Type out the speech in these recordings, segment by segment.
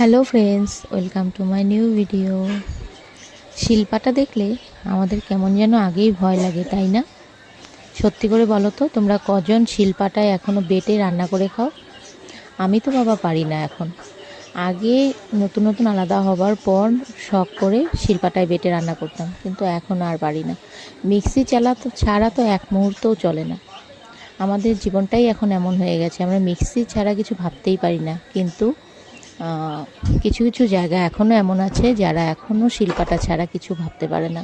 Hello friends welcome to my new video শিল্পাটা দেখলে আমাদের কেমন যেন আগেই ভয় লাগে, তাই না? সত্যি করে বলো তো, তোমরা কজন শিল্পাটায় এখনও বেটে রান্না করে খাও? আমি তো বাবা পারি না এখন। আগে নতুন নতুন আলাদা হবার পর শখ করে শিল্পাটায় বেটে রান্না করতাম, কিন্তু এখন আর পারি না। মিক্সি চালা তো ছাড়া তো এক মুহূর্তও চলে না। আমাদের জীবনটাই এখন এমন হয়ে গেছে, আমরা মিক্সি ছাড়া কিছু ভাবতেই পারি না, কিন্তু কিছু কিছু জায়গা এখনও এমন আছে যারা এখনও শিল্পাটা ছাড়া কিছু ভাবতে পারে না।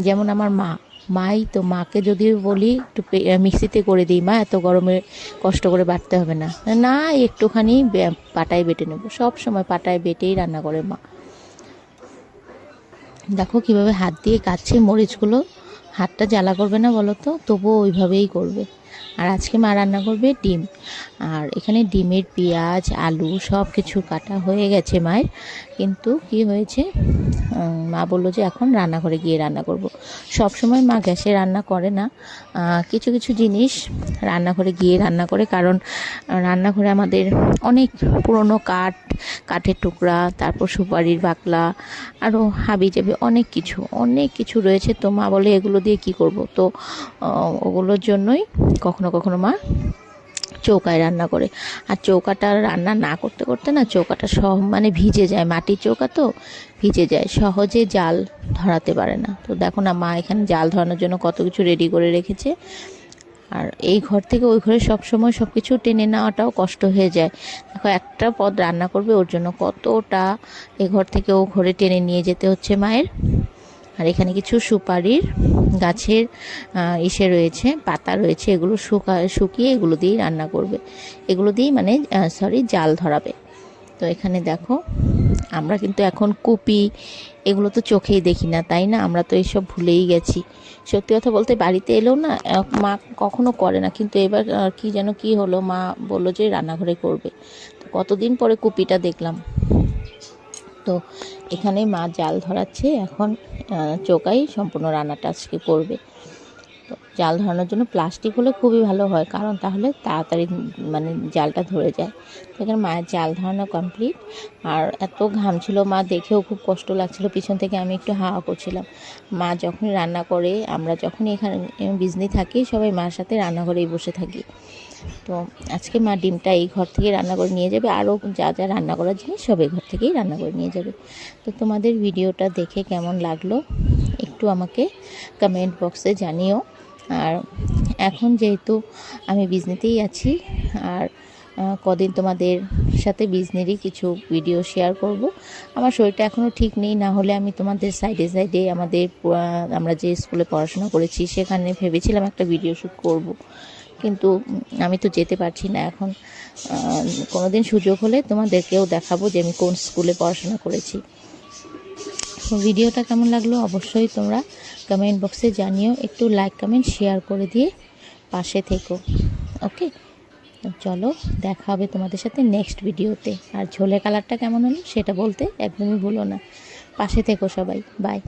যেমন আমার মা। মাই তো মাকে যদি বলি, একটু মিক্সিতে করে দিই মা, এত গরমে কষ্ট করে বাটতে হবে না। না, একটুখানি পাটায় বেটে নেব। সব সময় পাটায় বেটেই রান্না করে মা। দেখো কীভাবে হাত দিয়ে কাটছে মরিচগুলো। হাতটা জ্বালা করবে না বলো তো? তবুও ওইভাবেই করবে। আর আজকে মা রান্না করবে ডিম। আর এখানে ডিমের পেঁয়াজ, আলু সব কিছু কাটা হয়ে গেছে মায়ের। কিন্তু কি হয়েছে? মা বলল যে এখন রান্নাঘরে গিয়ে রান্না করব। সব সময় মা গ্যাসে রান্না করে না। কিছু কিছু জিনিস রান্নাঘরে গিয়ে রান্না করে। কারণ রান্নাঘরে আমাদের অনেক পুরনো কাঠ, কাঠের টুকরা, তারপর সুপারির বাকলা আরও হাবি যাবে অনেক কিছু অনেক কিছু রয়েছে। তো মা বলে এগুলো দিয়ে কি করব? তো ওগুলোর জন্যই কখনো কখনো মা চৌকায় রান্না করে। আর চৌকাটা রান্না না করতে করতে না চৌকাটা সহ মানে ভিজে যায়। মাটির চৌকা তো ভিজে যায়। সহজে জাল ধরাতে পারে না। তো দেখো না, মা এখানে জাল ধরানোর জন্য কত কিছু রেডি করে রেখেছে। আর এই ঘর থেকে ওই ঘরে সব সময় সব কিছু টেনে নেওয়াটাও কষ্ট হয়ে যায়। দেখো, একটা পদ রান্না করবে, ওর জন্য কতটা এ ঘর থেকে ও ঘরে টেনে নিয়ে যেতে হচ্ছে মায়ের। আর এখানে কিছু সুপারির গাছের ইসে রয়েছে, পাতা রয়েছে, এগুলো শুকা, শুকিয়ে এগুলো দিয়েই রান্না করবে। এগুলো দিয়েই মানে সরি জাল ধরাবে। তো এখানে দেখো, আমরা কিন্তু এখন কুপি, এগুলো তো চোখেই দেখি না, তাই না? আমরা তো এইসব ভুলেই গেছি। সত্যি কথা বলতে বাড়িতে এলেও না মা কখনো করে না, কিন্তু এবার কি যেন কি হলো, মা বলল যে রান্নাঘরে করবে। তো কতদিন পরে কুপিটা দেখলাম। তো এখানে মা জাল ধরাচ্ছে। এখন চৌকাই সম্পূর্ণ রান্নাটা আজকে করবে। তো জাল ধরানোর জন্য প্লাস্টিক হলে খুবই ভালো হয়, কারণ তাহলে তাড়াতাড়ি মানে জালটা ধরে যায়। তো এখানে মায়ের জাল ধরানো কমপ্লিট আর এত ঘাম ছিল মা, দেখেও খুব কষ্ট লাগছিল। পিছন থেকে আমি একটু হাওয়া করছিলাম। মা যখনই রান্না করে, আমরা যখনই এখানে বিজনি থাকি, সবাই মার সাথে রান্নাঘরেই বসে থাকি। তো আজকে মা ডিমটা এই ঘর থেকে রান্না করে নিয়ে যাবে। আরও যা যা রান্না করার জিনিস সব এই ঘর থেকেই রান্না করে নিয়ে যাবে। তো তোমাদের ভিডিওটা দেখে কেমন লাগল একটু আমাকে কমেন্ট বক্সে জানিও। আর এখন যেহেতু আমি বিজনেতেই আছি, আর কদিন তোমাদের সাথে বিজনেরই কিছু ভিডিও শেয়ার করব। আমার শরীরটা এখনও ঠিক নেই, না হলে আমি তোমাদের সাইডে সাইডে আমাদের আমরা যে স্কুলে পড়াশোনা করেছি, সেখানে ভেবেছিলাম একটা ভিডিও শ্যুট করব। কিন্তু আমি তো যেতে পারছি না এখন। কোনো দিন সুযোগ হলে তোমাদেরকেও দেখাবো যে আমি কোন স্কুলে পড়াশোনা করেছি। ভিডিওটা কেমন লাগল অবশ্যই তোমরা কমেন্ট বক্সে জানিও। একটু লাইক কমেন্ট শেয়ার করে দিয়ে পাশে থেকো। ওকে চলো, দেখা হবে তোমাদের সাথে নেক্সট ভিডিওতে। আর ঝোলে কালারটা কেমন হলো সেটা বলতে একদমই ভুলো না। পাশে থেকো সবাই। বাই